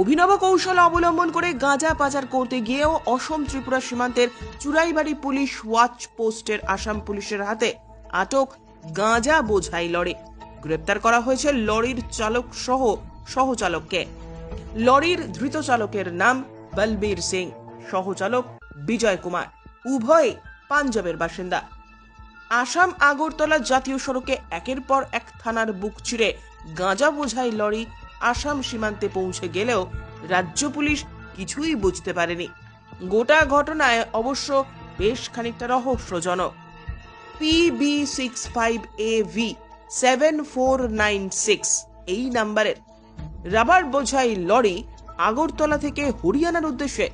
অভিনব কৌশল অবলম্বন করে গাঁজা পাচার করতে গিয়েও অসম ত্রিপুরা সীমান্তের চুরাইবাড়ি পুলিশ ওয়াচ পোস্টের আসাম পুলিশের হাতে আটক গাঁজা বোঝাই লরি। গ্রেপ্তার করা হয়েছে লরির চালক সহ সহচালককে। লরির ধৃত চালকের নাম বলবীর সিং, সহচালক বিজয় কুমার, উভয় পাঞ্জাবের বাসিন্দা। আসাম আগরতলা জাতীয় সড়কে একের পর এক থানার বুক চিরে গাঁজা বোঝাই লরি আসাম সীমান্তে পৌঁছে গেলেও রাজ্য পুলিশ কিছুই বুঝতে পারেনি। গোটা ঘটনায় অবশ্য বেশ খানিকটা রহস্যজনক। PB six five A V seven four nine six, এই নাম্বারের। রাবার বোঝাই লরি আগরতলা থেকে হরিয়ানার উদ্দেশ্যে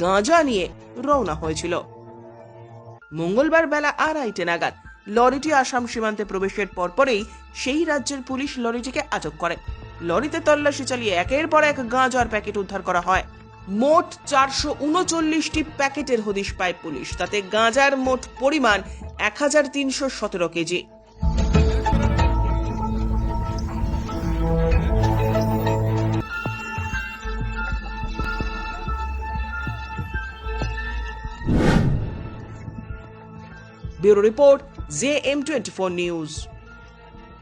গাঁজা নিয়ে রওনা হয়েছিল। মঙ্গলবার বেলা আড়াইটে নাগাদ লরিটি আসাম সীমান্তে প্রবেশের পরপরেই সেই রাজ্যের পুলিশ লরিটিকে আটক করে। লরিতে তল্লাশি চালিয়ে একের পর এক গাঁজার প্যাকেট উদ্ধার করা হয়। মোট চারশো উনচল্লিশটি প্যাকেটের হদিশ পায় পুলিশ। তাতে গাঁজার মোট পরিমাণ এক হাজার তিনশো সতেরো KG. Bureau report J M twenty four news.